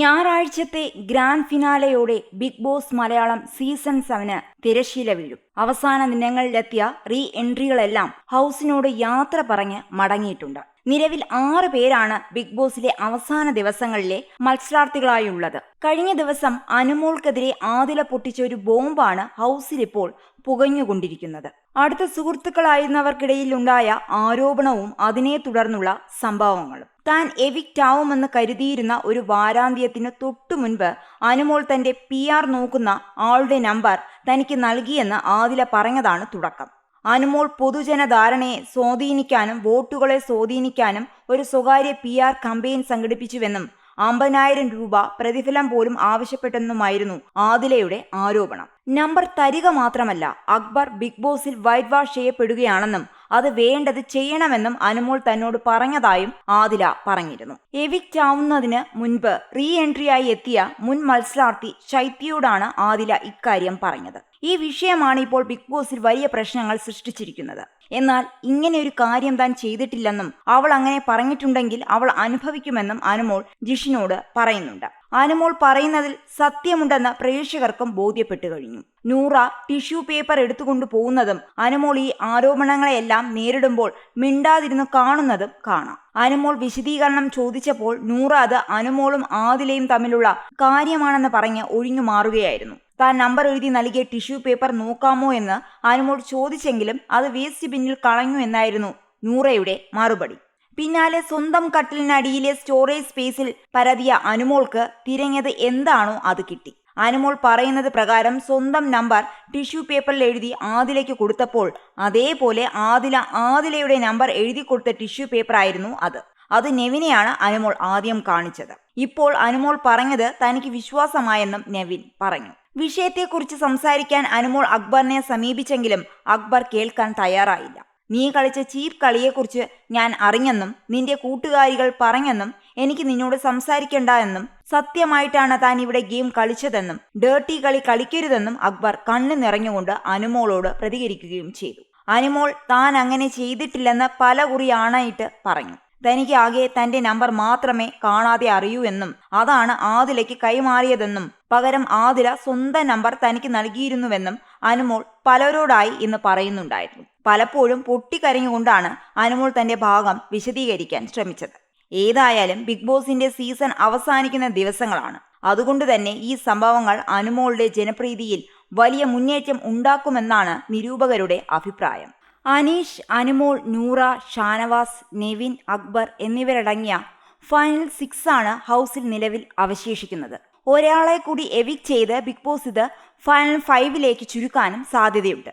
ഞായറാഴ്ചത്തെ grand ഫിനാലയോടെ big Boss Malayalam season seven തിരശീല വീഴും. അവസാന ദിനങ്ങളിലെത്തിയ റീ എൻട്രികളെല്ലാം ഹൗസിനോട് യാത്ര പറഞ്ഞ് മടങ്ങിയിട്ടുണ്ട്. നിലവിൽ ആറ് പേരാണ് ബിഗ് ബോസിലെ അവസാന ദിവസങ്ങളിലെ മത്സരാർത്ഥികളായുള്ളത്. കഴിഞ്ഞ ദിവസം അനുമോൾക്കെതിരെ ആദില പൊട്ടിച്ച ഒരു ബോംബാണ് ഹൗസിലിപ്പോൾ പുകഞ്ഞുകൊണ്ടിരിക്കുന്നത്. അടുത്ത സുഹൃത്തുക്കളായിരുന്നവർക്കിടയിൽ ഉണ്ടായ ആരോപണവും അതിനെ തുടർന്നുള്ള സംഭവങ്ങളും. താൻ എവിക്റ്റ് ആവുമെന്ന് കരുതിയിരുന്ന ഒരു വാരാന്ത്യത്തിന് തൊട്ടു മുൻപ് അനുമോൾ തന്റെ പി ആർ നോക്കുന്ന ആളുടെ നമ്പർ തനിക്ക് നൽകിയെന്ന് ആദില പറഞ്ഞതാണ് തുടക്കം. അനുമോൾ പൊതുജന ധാരണയെ സ്വാധീനിക്കാനും വോട്ടുകളെ സ്വാധീനിക്കാനും ഒരു സ്വകാര്യ പി ആർ കമ്പയിൻ സംഘടിപ്പിച്ചുവെന്നും അമ്പതിനായിരം രൂപ പ്രതിഫലം പോലും ആവശ്യപ്പെട്ടെന്നുമായിരുന്നു ആദിലയുടെ ആരോപണം. നമ്പർ തരിക മാത്രമല്ല അക്ബർ ബിഗ് ബോസിൽ വൈറ്റ് വാഷ് ചെയ്യപ്പെടുകയാണെന്നും അത് വേണ്ടത് ചെയ്യണമെന്നും അനുമോൾ തന്നോട് പറഞ്ഞതായും ആദില പറഞ്ഞിരുന്നു. എവിക്റ്റ് ആവുന്നതിന് മുൻപ് റീ എൻട്രിയായി എത്തിയ മുൻ മത്സരാർത്ഥി ശൈത്യയോടാണ് ആദില ഇക്കാര്യം പറഞ്ഞത്. ഈ വിഷയമാണ് ഇപ്പോൾ ബിഗ് ബോസിൽ വലിയ പ്രശ്നങ്ങൾ സൃഷ്ടിച്ചിരിക്കുന്നത്. എന്നാൽ ഇങ്ങനെ ഒരു കാര്യം താൻ ചെയ്തിട്ടില്ലെന്നും അവൾ അങ്ങനെ പറഞ്ഞിട്ടുണ്ടെങ്കിൽ അവൾ അനുഭവിക്കുമെന്നും അനുമോൾ ജിഷിനോട് പറയുന്നുണ്ട്. അനുമോൾ പറയുന്നതിൽ സത്യമുണ്ടെന്ന് പ്രേക്ഷകർക്കും ബോധ്യപ്പെട്ടു കഴിഞ്ഞു. നൂറ ടിഷ്യൂ പേപ്പർ എടുത്തുകൊണ്ടു പോകുന്നതും അനുമോൾ ഈ ആരോപണങ്ങളെല്ലാം നേരിടുമ്പോൾ മിണ്ടാതിരുന്ന് കാണുന്നതും കാണാം. അനുമോൾ വിശദീകരണം ചോദിച്ചപ്പോൾ നൂറ അത് അനുമോളും ആദിലയും തമ്മിലുള്ള കാര്യമാണെന്ന് പറഞ്ഞ് ഒഴിഞ്ഞു മാറുകയായിരുന്നു. താൻ നമ്പർ എഴുതി നൽകിയ ടിഷ്യൂ പേപ്പർ നോക്കാമോ എന്ന് ആനുമോട് ചോദിച്ചെങ്കിലും അത് വേസ്റ്റ് ബിന്നിൽ കളഞ്ഞു എന്നായിരുന്നു നൂറയുടെ മറുപടി. പിന്നാലെ സ്വന്തം കട്ടിലിനടിയിലെ സ്റ്റോറേജ് സ്പേസിൽ പരതിയ അനുമോൾക്ക് തിരഞ്ഞത് എന്താണോ അത് കിട്ടി. അനുമോൾ പറയുന്നത് പ്രകാരം സ്വന്തം നമ്പർ ടിഷ്യൂ പേപ്പറിൽ എഴുതി ആദിലയ്ക്ക് കൊടുത്തപ്പോൾ അതേപോലെ ആദില ആദിലയുടെ നമ്പർ എഴുതി കൊടുത്ത ടിഷ്യൂ പേപ്പർ ആയിരുന്നു അത്. അത് നെവിനെയാണ് അനുമോൾ ആദ്യം കാണിച്ചത്. ഇപ്പോൾ അനുമോൾ പറഞ്ഞത് തനിക്ക് വിശ്വാസമായെന്നും നെവിൻ പറഞ്ഞു. വിഷയത്തെക്കുറിച്ച് സംസാരിക്കാൻ അനുമോൾ അക്ബറിനെ സമീപിച്ചെങ്കിലും അക്ബർ കേൾക്കാൻ തയ്യാറായില്ല. നീ കളിച്ച ചീപ്പ് കളിയെക്കുറിച്ച് ഞാൻ അറിഞ്ഞെന്നും നിന്റെ കൂട്ടുകാരികൾ പറഞ്ഞെന്നും എനിക്ക് നിന്നോട് സംസാരിക്കണ്ട എന്നും സത്യമായിട്ടാണ് താൻ ഇവിടെ ഗെയിം കളിച്ചതെന്നും ഡേർട്ടി കളി കളിക്കരുതെന്നും അക്ബർ കണ്ണു നിറഞ്ഞുകൊണ്ട് അനുമോളോട് പ്രതികരിക്കുകയും ചെയ്തു. അനുമോൾ താൻ അങ്ങനെ ചെയ്തിട്ടില്ലെന്ന് പല കുറി ആണായിട്ട് പറഞ്ഞു. തനിക്ക് ആകെ തന്റെ നമ്പർ മാത്രമേ കാണാതെ അറിയൂ എന്നും അതാണ് ആദിലയ്ക്ക് കൈമാറിയതെന്നും പകരം ആദില സ്വന്തം നമ്പർ തനിക്ക് നൽകിയിരുന്നുവെന്നും അനുമോൾ പലരോടായി ഇന്ന് പറയുന്നുണ്ടായിരുന്നു. പലപ്പോഴും പൊട്ടിക്കരഞ്ഞുകൊണ്ടാണ് അനുമോൾ തന്റെ ഭാഗം വിശദീകരിക്കാൻ ശ്രമിച്ചത്. ഏതായാലും ബിഗ് ബോസിന്റെ സീസൺ അവസാനിക്കുന്ന ദിവസങ്ങളാണ്. അതുകൊണ്ട് തന്നെ ഈ സംഭവങ്ങൾ അനുമോളുടെ ജനപ്രീതിയിൽ വലിയ മുന്നേറ്റം ഉണ്ടാക്കുമെന്നാണ് നിരൂപകരുടെ അഭിപ്രായം. അനീഷ് അനുമോൾ നൂറ ഷാനവാസ് നെവിൻ അക്ബർ എന്നിവരടങ്ങിയ ഫൈനൽ സിക്സ് ആണ് ഹൗസിൽ നിലവിൽ അവശേഷിക്കുന്നത്. ഒരാളെ കൂടി എവിക് ചെയ്ത് ബിഗ് ബോസ് ഇത് ഫൈനൽ ഫൈവിലേക്ക് ചുരുക്കാനും സാധ്യതയുണ്ട്.